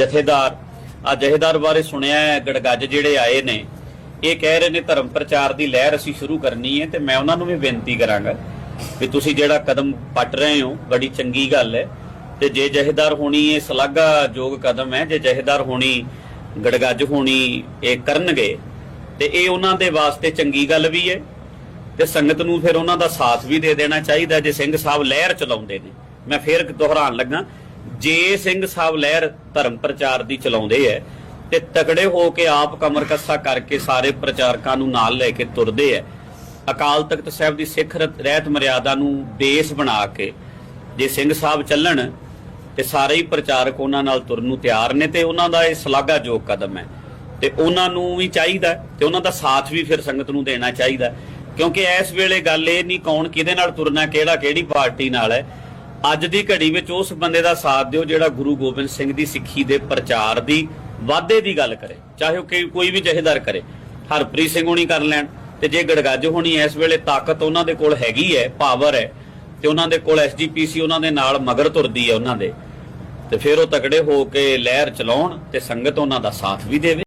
ਜਥੇਦਾਰ। ਆ ਜਥੇਦਾਰ ਬਾਰੇ ਸੁਣਿਆ ਹੈ, ਗੜਗੱਜ ਜਿਹੜੇ ਆਏ ਨੇ। ਇਹ ਕਹਿ ਰਹੇ ਨੇ, ਧਰਮ ਪ੍ਰਚਾਰ ਦੀ ਲਹਿਰ ਅਸੀਂ ਸ਼ੁਰੂ ਕਰਨੀ ਹੈ ਤੇ ਮੈਂ ਉਹਨਾਂ ਨੂੰ ਵੀ ਬੇਨਤੀ ਕਰਾਂਗਾ ਵੀ ਤੁਸੀਂ ਜਿਹੜਾ ਕਦਮ ਪੱਟ ਰਹੇ ਹੋ, ਬੜੀ ਚੰਗੀ ਗੱਲ ਹੈ। ਤੇ ਜੇ ਜਥੇਦਾਰ ਹੋਣੀ, ਇਹ ਸ਼ਲਾਘਾਯੋਗ ਕਦਮ ਹੈ। ਜੇ ਜਥੇਦਾਰ ਹੋਣੀ, ਗੜਗੱਜ ਹੋਣੀ, ਇਹ ਕਰਨਗੇ, ਤੇ ਇਹ ਉਹਨਾਂ ਦੇ ਵਾਸਤੇ ਚੰਗੀ ਗੱਲ ਵੀ ਹੈ। ਤੇ ਸੰਗਤ ਨੂੰ ਫਿਰ ਉਹਨਾਂ ਦਾ ਸਾਥ ਵੀ ਦੇ ਦੇਣਾ ਚਾਹੀਦਾ ਜੇ ਸਿੰਘ ਸਾਹਿਬ ਲਹਿਰ ਚਲਾਉਂਦੇ ਨੇ। ਮੈਂ ਫੇਰ ਦੁਹਰਾਉਣ ਲੱਗਾ ਜੇ ਸਿੰਘ ਸਾਹਿਬ ਲਹਿਰ ਧਰਮ ਪ੍ਰਚਾਰ ਦੀ ਚਲਾਉਂਦੇ ਐ, ਤੇ ਤਕੜੇ ਹੋ ਕੇ ਆਪ ਕਮਰ ਕੱਸਾ ਕਰਕੇ ਸਾਰੇ ਪ੍ਰਚਾਰਕਾਂ ਨੂੰ ਨਾਲ ਲੈ ਕੇ ਤੁਰਦੇ ਐ। ਅਕਾਲ ਤਖਤ ਸਾਹਿਬ ਦੀ ਸਿੱਖ ਰਹਿਤ ਮਰਿਆਦਾ ਨੂੰ ਬੇਸ ਬਣਾ ਕੇ ਜੇ ਸਿੰਘ ਸਾਹਿਬ ਚੱਲਣ, ਤੇ ਸਾਰੇ ਹੀ ਪ੍ਰਚਾਰਕ ਉਹਨਾਂ ਨਾਲ ਤੁਰਨ ਨੂੰ ਤਿਆਰ ਨੇ, ਤੇ ਉਹਨਾਂ ਦਾ ਇਹ ਸ਼ਲਾਘਾਯੋਗ ਕਦਮ ਹੈ ਤੇ ਉਹਨਾਂ ਨੂੰ ਵੀ ਚਾਹੀਦਾ, ਤੇ ਉਹਨਾਂ ਦਾ ਸਾਥ ਵੀ ਫਿਰ ਸੰਗਤ ਨੂੰ ਦੇਣਾ ਚਾਹੀਦਾ। ਕਿਉਂਕਿ ਇਸ ਵੇਲੇ ਗੱਲ ਇਹ ਨਹੀਂ ਕੌਣ ਕਿਹਦੇ ਨਾਲ ਤੁਰਨਾ ਕਿਹੜਾ ਕਿਹੜੀ ਪਾਰਟੀ ਨਾਲ ਹੈ ਅੱਜ ਦੀ ਘੜੀ ਵਿੱਚ ਉਸ ਬੰਦੇ ਦਾ ਸਾਥ ਦਿਓ ਜਿਹੜਾ ਗੁਰੂ ਗੋਬਿੰਦ ਸਿੰਘ ਦੀ ਸਿੱਖੀ ਦੇ ਪ੍ਰਚਾਰ ਦੀ ਵਾਧੇ ਦੀ ਗੱਲ ਕਰੇ, ਚਾਹੇ ਉਹ ਕੋਈ ਵੀ ਜਹੇਦਾਰ ਕਰੇ। ਹਰਪ੍ਰੀਤ ਸਿੰਘ ਹੋਣੀ ਕਰ ਲੈਣ, ਤੇ ਜੇ ਗੜਗੱਜ ਹੋਣੀ ਇਸ ਵੇਲੇ ਤਾਕਤ ਉਹਨਾਂ ਦੇ ਕੋਲ ਹੈਗੀ ਹੈ ਪਾਵਰ ਹੈ ਤੇ ਉਹਨਾਂ ਦੇ ਕੋਲ ਐਸਜੀਪੀਸੀ ਉਹਨਾਂ ਦੇ ਨਾਲ ਮਗਰ ਤੁਰਦੀ ਹੈ ਉਹਨਾਂ ਦੇ। ਤੇ ਫਿਰ ਉਹ ਤਕੜੇ ਹੋ ਕੇ ਲਹਿਰ ਚਲਾਉਣ ਤੇ ਸੰਗਤ ਉਹਨਾਂ ਦਾ ਸਾਥ ਵੀ ਦੇਵੇ।